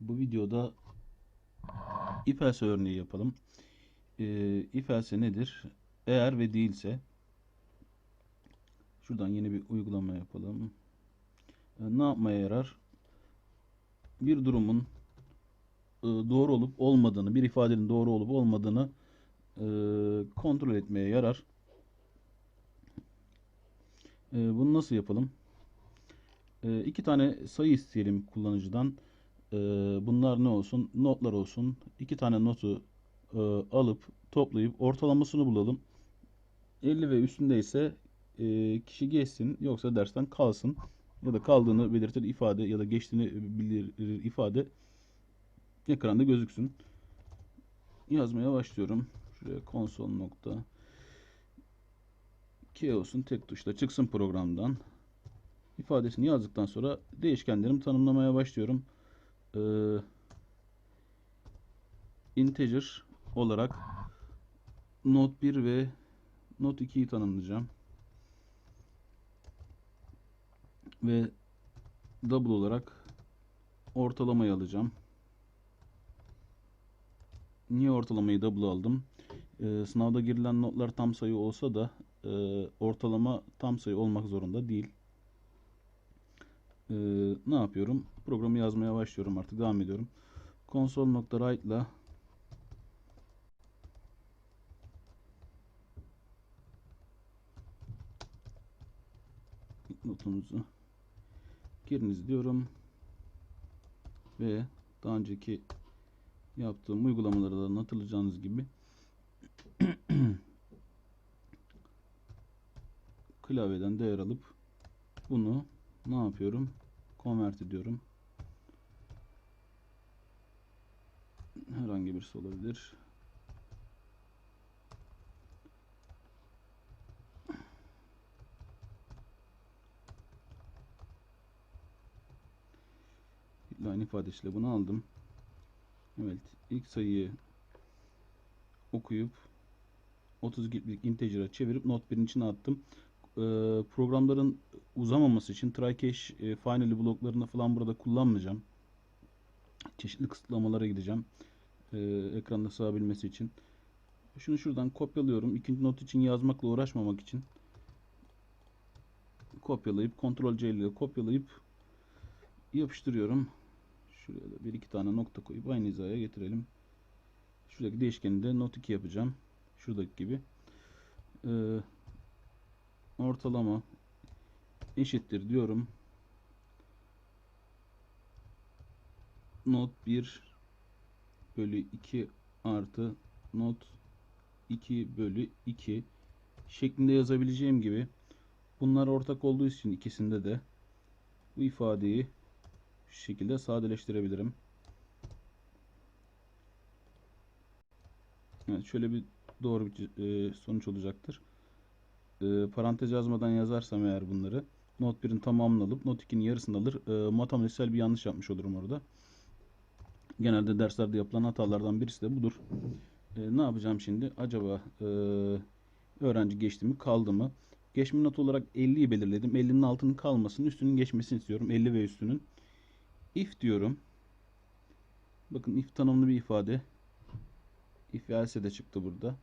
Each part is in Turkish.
Bu videoda if else örneği yapalım. Ee, if else nedir? Eğer ve değilse şuradan yeni bir uygulama yapalım. Ee, ne yapmaya yarar? Bir durumun e, doğru olup olmadığını, bir ifadenin doğru olup olmadığını e, kontrol etmeye yarar. E, bunu nasıl yapalım? E, iki tane sayı isteyelim kullanıcıdan. E, bunlar ne olsun? Notlar olsun. İki tane notu e, alıp toplayıp ortalamasını bulalım. 50 ve üstünde ise e, kişi geçsin yoksa dersten kalsın ya da kaldığını belirtir ifade ya da geçtiğini bildirir ifade ekranda gözüksün. Yazmaya başlıyorum. Şuraya konsol nokta K olsun tek tuşla çıksın programdan. ifadesini yazdıktan sonra değişkenlerimi tanımlamaya başlıyorum. Ee, integer olarak not 1 ve not 2'yi tanımlayacağım. Ve double olarak ortalamayı alacağım. Niye ortalamayı double aldım? Ee, sınavda girilen notlar tam sayı olsa da e, ortalama tam sayı olmak zorunda değil. Ee, ne yapıyorum? Programı yazmaya başlıyorum artık. Devam ediyorum. Console.write ile notumuzu giriniz diyorum. Ve daha önceki yaptığım uygulamalardan hatırlayacağınız gibi klavyeden değer alıp bunu ne yapıyorum? Convert ediyorum. Herhangi birisi olabilir. Line ifadesiyle bunu aldım. Evet. ilk sayıyı okuyup 32'lik integer'a çevirip not 1'in içine attım. Ee, programların uzamaması için try cache e, finally bloklarını falan burada kullanmayacağım. Çeşitli kısıtlamalara gideceğim. Ee, ekranda sığabilmesi için. Şunu şuradan kopyalıyorum. İkinci not için yazmakla uğraşmamak için. Kopyalayıp Ctrl C ile kopyalayıp yapıştırıyorum. Şuraya da bir iki tane nokta koyup aynı hizaya getirelim. Şuradaki değişkeni de not 2 yapacağım. Şuradaki gibi. Ee, ortalama eşittir diyorum. Not 1 bölü 2 artı not 2 bölü 2 şeklinde yazabileceğim gibi bunlar ortak olduğu için ikisinde de bu ifadeyi şu şekilde sadeleştirebilirim. Evet, şöyle bir doğru bir e, sonuç olacaktır. E, parantez yazmadan yazarsam eğer bunları not 1'in tamamını alıp not 2'nin yarısını alır. E, matematiksel bir yanlış yapmış olurum orada. Genelde derslerde yapılan hatalardan birisi de budur. E, ne yapacağım şimdi? Acaba e, öğrenci geçti mi kaldı mı? Geçme not olarak 50'yi belirledim. 50'nin altının kalmasını üstünün geçmesini istiyorum. 50 ve üstünün. If diyorum. Bakın if tanımlı bir ifade. If else de çıktı burada.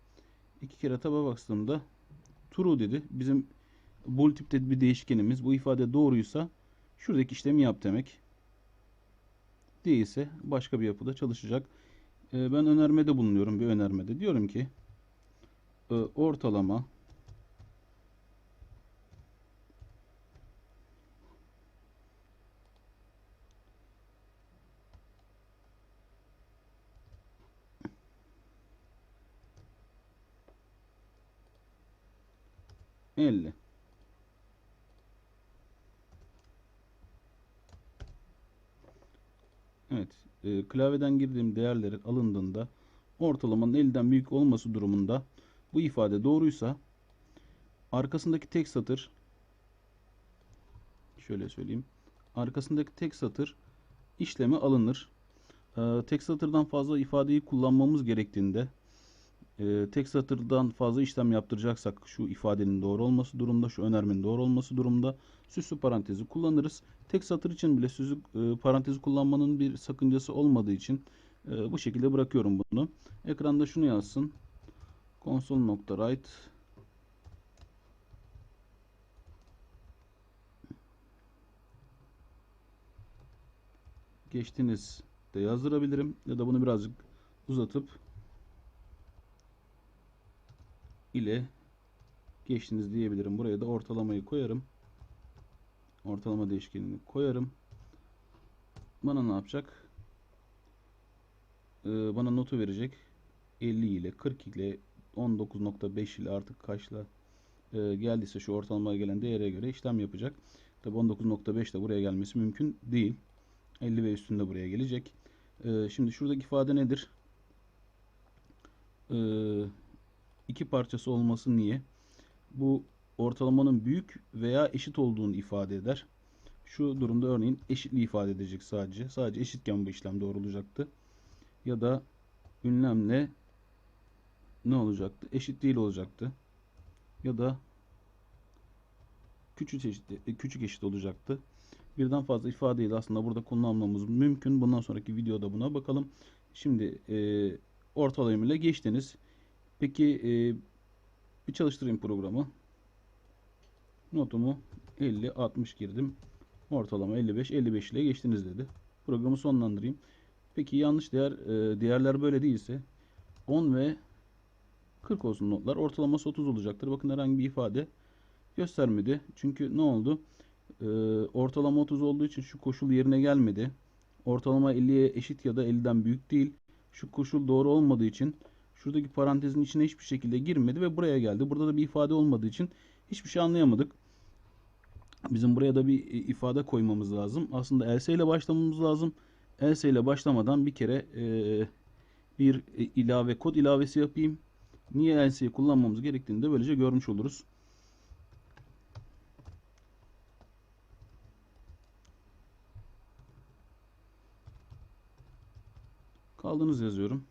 İki kere taba bastığımda true dedi. Bizim bool tipte bir değişkenimiz. Bu ifade doğruysa şuradaki işlemi yap demek. Değilse başka bir yapıda çalışacak. Ee, ben önermede bulunuyorum. Bir önermede. Diyorum ki e, ortalama elli. Evet. E, klavyeden girdiğim değerlerin alındığında ortalamanın 50'den büyük olması durumunda bu ifade doğruysa arkasındaki tek satır şöyle söyleyeyim. Arkasındaki tek satır işleme alınır. E, tek satırdan fazla ifadeyi kullanmamız gerektiğinde e, tek satırdan fazla işlem yaptıracaksak şu ifadenin doğru olması durumda, şu önermenin doğru olması durumda süslü parantezi kullanırız. Tek satır için bile süslü e, parantezi kullanmanın bir sakıncası olmadığı için e, bu şekilde bırakıyorum bunu. Ekranda şunu yazsın. console.write geçtiniz de yazdırabilirim ya da bunu birazcık uzatıp ile geçtiniz diyebilirim. Buraya da ortalamayı koyarım. Ortalama değişkenini koyarım. Bana ne yapacak? Ee, bana notu verecek. 50 ile 40 ile 19.5 ile artık kaçla e, geldiyse şu ortalamaya gelen değere göre işlem yapacak. Tabi 19.5 de buraya gelmesi mümkün değil. 50 ve üstünde buraya gelecek. Ee, şimdi şuradaki ifade nedir? Ee, iki parçası olması niye? Bu ortalamanın büyük veya eşit olduğunu ifade eder. Şu durumda örneğin eşitliği ifade edecek sadece. Sadece eşitken bu işlem doğrulacaktı. Ya da ünlemle ne olacaktı? Eşit değil olacaktı. Ya da küçük eşit, küçük eşit olacaktı. Birden fazla ifadeyi de aslında burada kullanmamız mümkün. Bundan sonraki videoda buna bakalım. Şimdi e, ortalama ile geçtiniz. Peki e, bir çalıştırayım programı. Notumu 50 60 girdim. Ortalama 55 55 ile geçtiniz dedi. Programı sonlandırayım. Peki yanlış değer e, değerler böyle değilse 10 ve 40 olsun notlar. Ortalaması 30 olacaktır. Bakın herhangi bir ifade göstermedi. Çünkü ne oldu? Ee, ortalama 30 olduğu için şu koşul yerine gelmedi. Ortalama 50'ye eşit ya da 50'den büyük değil. Şu koşul doğru olmadığı için şuradaki parantezin içine hiçbir şekilde girmedi ve buraya geldi. Burada da bir ifade olmadığı için hiçbir şey anlayamadık. Bizim buraya da bir ifade koymamız lazım. Aslında else ile başlamamız lazım. Else ile başlamadan bir kere e, bir ilave kod ilavesi yapayım. Niye else'yi kullanmamız gerektiğini de böylece görmüş oluruz. Kaldınız yazıyorum.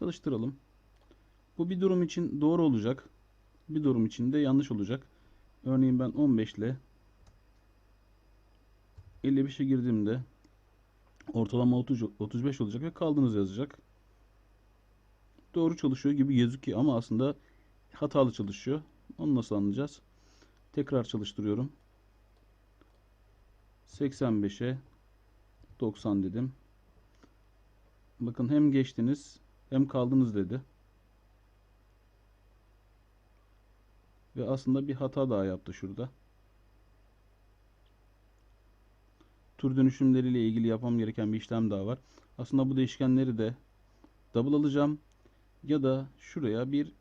Çalıştıralım. Bu bir durum için doğru olacak. Bir durum için de yanlış olacak. Örneğin ben 15 ile 55'e girdiğimde ortalama 30, 35 olacak ve kaldınız yazacak. Doğru çalışıyor gibi gözüküyor ama aslında hatalı çalışıyor. Onu nasıl anlayacağız? Tekrar çalıştırıyorum. 85'e 90 dedim. Bakın hem geçtiniz hem kaldınız dedi. Ve aslında bir hata daha yaptı şurada. Tur dönüşümleriyle ilgili yapmam gereken bir işlem daha var. Aslında bu değişkenleri de double alacağım. Ya da şuraya bir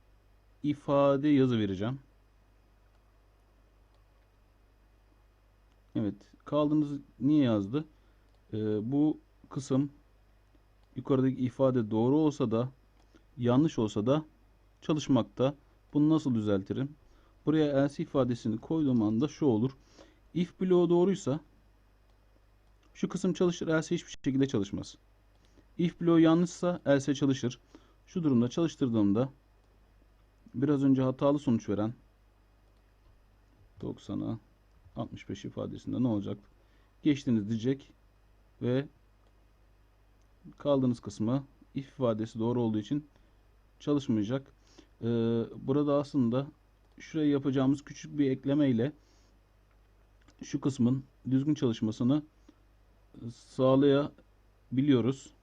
ifade yazı vereceğim. Evet. Kaldınız niye yazdı? Ee, bu kısım yukarıdaki ifade doğru olsa da yanlış olsa da çalışmakta. Bunu nasıl düzeltirim? Buraya else ifadesini koyduğum anda şu olur. If bloğu doğruysa şu kısım çalışır, else hiçbir şekilde çalışmaz. If bloğu yanlışsa else çalışır. Şu durumda çalıştırdığımda biraz önce hatalı sonuç veren 90'a 65 ifadesinde ne olacak? Geçtiniz diyecek ve kaldığınız kısmı if ifadesi doğru olduğu için çalışmayacak. Ee, burada aslında şuraya yapacağımız küçük bir ekleme ile şu kısmın düzgün çalışmasını sağlayabiliyoruz.